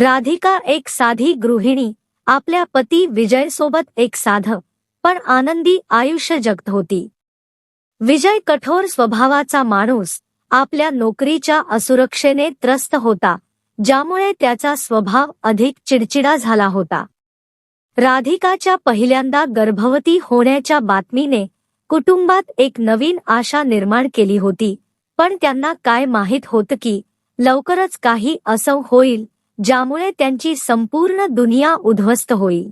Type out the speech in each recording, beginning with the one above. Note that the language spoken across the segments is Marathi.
राधिका एक साधी गृहिणी आपल्या पती विजय सोबत एक साध पण आनंदी आयुष्य जगत होती. विजय कठोर स्वभावाचा माणूस आपल्या नोकरीच्या असुरक्षेने त्रस्त होता ज्यामुळे त्याचा स्वभाव अधिक चिडचिडा झाला होता. राधिकाच्या पहिल्यांदा गर्भवती होण्याच्या बातमीने कुटुंबात एक नवीन आशा निर्माण केली होती पण त्यांना काय माहीत होतं की लवकरच काही असं होईल ज्यामुळे त्यांची संपूर्ण दुनिया उद्ध्वस्त होईल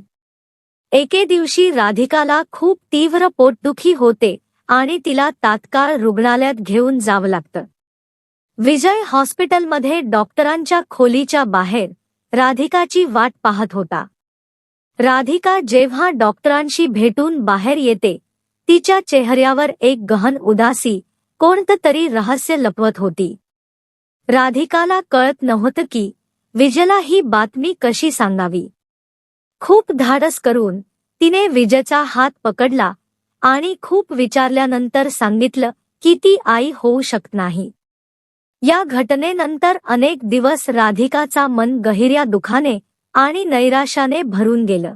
एके दिवशी राधिकाला खूप तीव्र पोटदुखी होते आणि तिला तात्काळ रुग्णालयात घेऊन जावं लागतं. विजय हॉस्पिटलमध्ये डॉक्टरांच्या खोलीच्या बाहेर राधिकाची वाट पाहत होता. राधिका जेव्हा डॉक्टरांशी भेटून बाहेर येते तिच्या चेहऱ्यावर एक गहन उदासी कोणतं तरी रहस्य लपवत होती. राधिकाला कळत नव्हतं की विजयला ही बातमी कशी सांगावी? खूप धाडस करून तिने विजयचा हात पकडला आणि खूप विचारल्यानंतर सांगितलं की ती आई होऊ शकत नाही. या घटनेनंतर अनेक दिवस राधिकाचा मन गहिऱ्या दुखाने आणि नैराशाने भरून गेलं.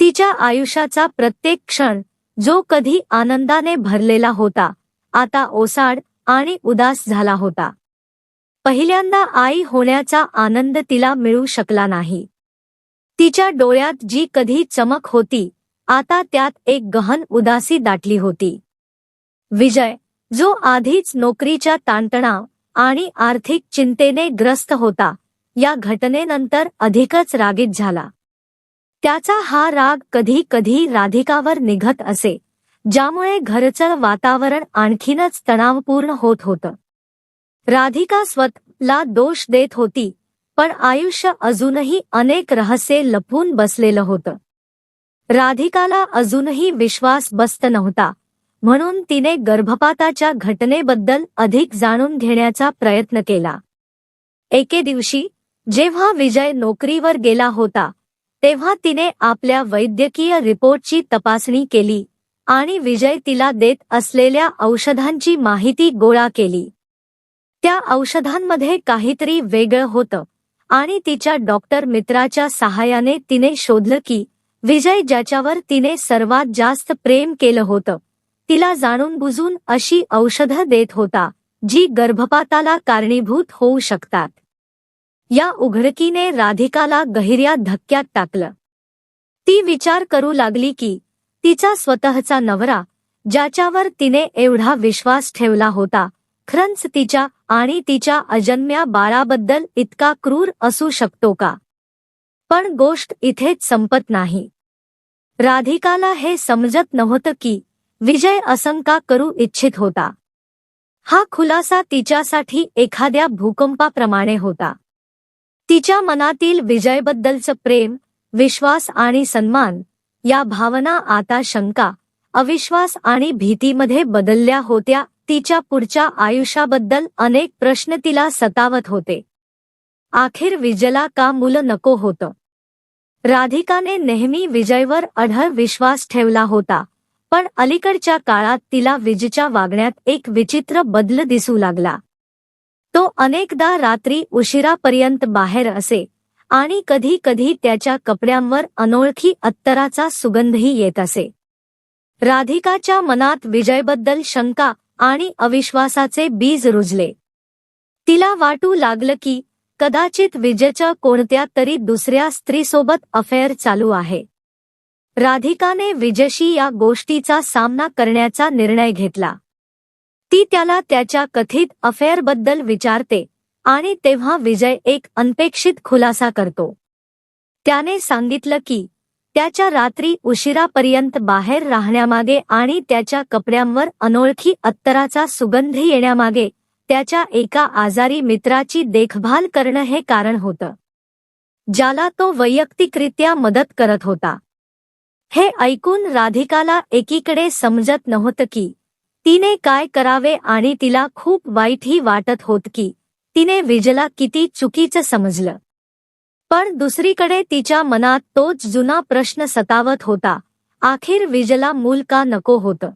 तिच्या आयुष्याचा प्रत्येक क्षण जो कधी आनंदाने भरलेला होता आता ओसाड आणि उदास झाला होता. पहिल्यांदा आई होण्याचा आनंद तिला मिळू शकला नाही. तिच्या डोळ्यात जी कधी चमक होती आता त्यात एक गहन उदासी दाटली होती. विजय जो आधीच नोकरीच्या ताणतणाव आणि आर्थिक चिंतेने ग्रस्त होता या घटनेनंतर अधिकच रागीत झाला. त्याचा हा राग कधी कधी राधिकावर निघत असे ज्यामुळे घरचं वातावरण आणखीनच तणावपूर्ण होत होतं. राधिका स्वतःला दोष देत होती पण आयुष्य अजूनही अनेक रहस्ये लपवून बसलेलं होतं. राधिकाला अजूनही विश्वास बसत नव्हता म्हणून तिने गर्भपाताच्या घटनेबद्दल अधिक जाणून घेण्याचा प्रयत्न केला. एके दिवशी जेव्हा विजय नोकरीवर गेला होता तेव्हा तिने आपल्या वैद्यकीय रिपोर्टची तपासणी केली आणि विजय तिला देत असलेल्या औषधांची माहिती गोळा केली. त्या औषधांमध्ये काहीतरी वेगळं होतं. आणि तिच्या डॉक्टर मित्राच्या सहाय्याने तिने शोधलं की विजय ज्याच्यावर तिने सर्वात जास्त प्रेम केलं होतं तिला जाणून बुजून अशी औषधं देत होता जी गर्भपाताला कारणीभूत होऊ शकतात. या उघडकीने राधिकाला गहिऱ्या धक्क्यात टाकलं. ती विचार करू लागली की तिचा स्वतःचा नवरा ज्याच्यावर तिने एवढा विश्वास ठेवला होता खरंच तिच्या आणि तिच्या अजन्म्या बाळाबद्दल इतका क्रूर असू शकतो का? पण गोष्ट इथेच संपत नाही. राधिकाला हे समजत नव्हतं की विजय असंका करू इच्छित होता. हा खुलासा तिच्यासाठी एखाद्या भूकंपाप्रमाणे होता. तिच्या मनातील विजयबद्दलचं प्रेम विश्वास आणि सन्मान या भावना आता शंका अविश्वास आणि भीतीमध्ये बदलल्या होत्या तिच्या पुढच्या आयुष्याबद्दल अनेक प्रश्न तिला सतावत होते. आखिर विजयला का मुलं नको होतं? राधिकाने नेहमी विजयवर अढळ विश्वास ठेवला होता पण अलीकडच्या काळात तिला विजच्या वागण्यात एक विचित्र बदल दिसू लागला. तो अनेकदा रात्री उशिरापर्यंत बाहेर असे आणि कधी कधी त्याच्या कपड्यांवर अनोळखी अत्तराचा सुगंधही येत असे. राधिकाच्या मनात विजयबद्दल शंका आणि अविश्वासाचे बीज रुजले. तिला वाटू लागलं की कदाचित विजयच्या कोणत्या तरी दुसऱ्या स्त्रीसोबत अफेअर चालू आहे. राधिकाने विजयशी या गोष्टीचा सामना करण्याचा निर्णय घेतला. ती त्याला त्याच्या कथित अफेअरबद्दल विचारते आणि तेव्हा विजय एक अनपेक्षित खुलासा करतो. त्याने सांगितलं की त्याच्या रात्री उशिरापर्यंत बाहेर राहण्यामागे आणि त्याच्या कपड्यांवर अनोळखी अत्तराचा सुगंध येण्यामागे त्याच्या एका आजारी मित्राची देखभाल करणं हे कारण होतं. ज्याला तो वैयक्तिकरित्या मदत करत होता. हे ऐकून राधिकाला एकीकडे समजत नव्हतं की तिने काय करावे आणि तिला खूप वाईटही वाटत होत की तिने विजला किती चुकीचं समजलं. पण दुसरीकडे तिच्या मनात तोच जुना प्रश्न सतावत होता. आखिर विजला मूल का नको होतं?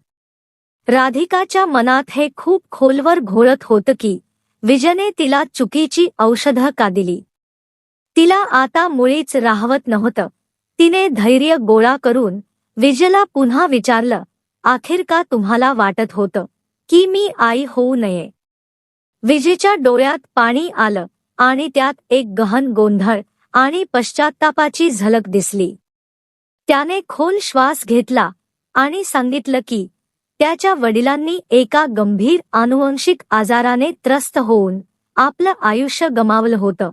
राधिकाच्या मनात हे खूप खोलवर घोळत होतं की विजने तिला चुकीची औषधं का दिली? तिला आता मुळीच राहवत नव्हतं. तिने धैर्य गोळा करून विजयला पुन्हा विचारलं आखिर का तुम्हाला वाटत होतं की मी आई होऊ नये? विजेच्या डोळ्यात पाणी आलं आणि त्यात एक गहन गोंधळ आणि पश्चात्तापाची झलक दिसली. त्याने खोल श्वास घेतला आणि सांगितलं की त्याच्या वडिलांनी एका गंभीर आनुवंशिक आजाराने त्रस्त होऊन आपलं आयुष्य गमावलं होतं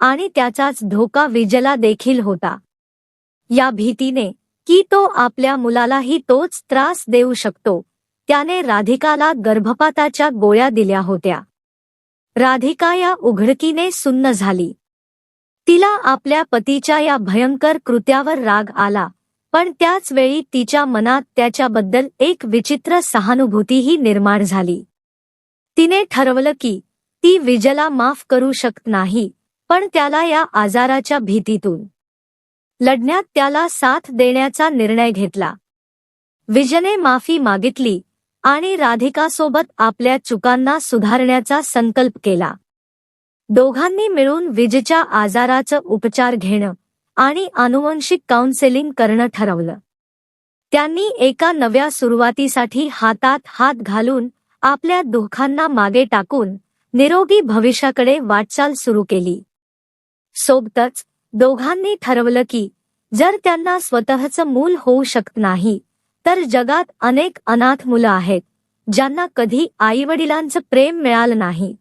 आणि त्याचाच धोका विजला देखील होता. या भीतीने की तो आपल्या मुलालाही तोच त्रास देऊ शकतो त्याने राधिकाला गर्भपाताच्या गोळ्या दिल्या होत्या. राधिका या उघडकीने सुन्न झाली. तिला आपल्या पतीच्या या भयंकर कृत्यावर राग आला पण त्याच वेळी तिच्या मनात त्याच्याबद्दल एक विचित्र सहानुभूतीही निर्माण झाली. तिने ठरवलं की ती विजला माफ करू शकत नाही पण त्याला या आजाराच्या भीतीतून लढण्यात त्याला साथ देण्याचा निर्णय घेतला. विजने माफी मागितली आणि राधिकासोबत आपल्या चुकांना सुधारण्याचा संकल्प केला. दोघांनी मिळून विजच्या आजाराचं उपचार घेणं आणि आनुवंशिक काउन्सेलिंग करणं ठरवलं. त्यांनी एका नव्या सुरुवातीसाठी हातात हात घालून आपल्या दुःखांना मागे टाकून निरोगी भविष्याकडे वाटचाल सुरू केली. सोबतच दोघांनी ठरवलं की जर त्यांना स्वतःचं मूल होऊ शकत नाही तर जगात अनेक अनाथ मुलं आहेत ज्यांना कधी आईवडिलांचं प्रेम मिळालं नाही.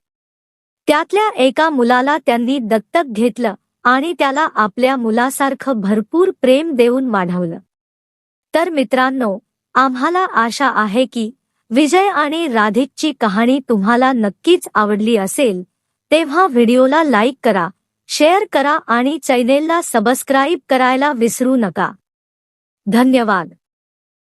त्यातल्या एका मुलाला त्यांनी दत्तक घेतलं आणि त्याला आपल्या मुलासारखं भरपूर प्रेम देऊन वाढवलं. तर मित्रांनो आम्हाला आशा आहे की विजय आणि राधिकची कहाणी तुम्हाला नक्कीच आवडली असेल तेव्हा व्हिडिओला लाईक करा शेअर करा आणि चॅनेलला सबस्क्राईब करायला विसरू नका. धन्यवाद.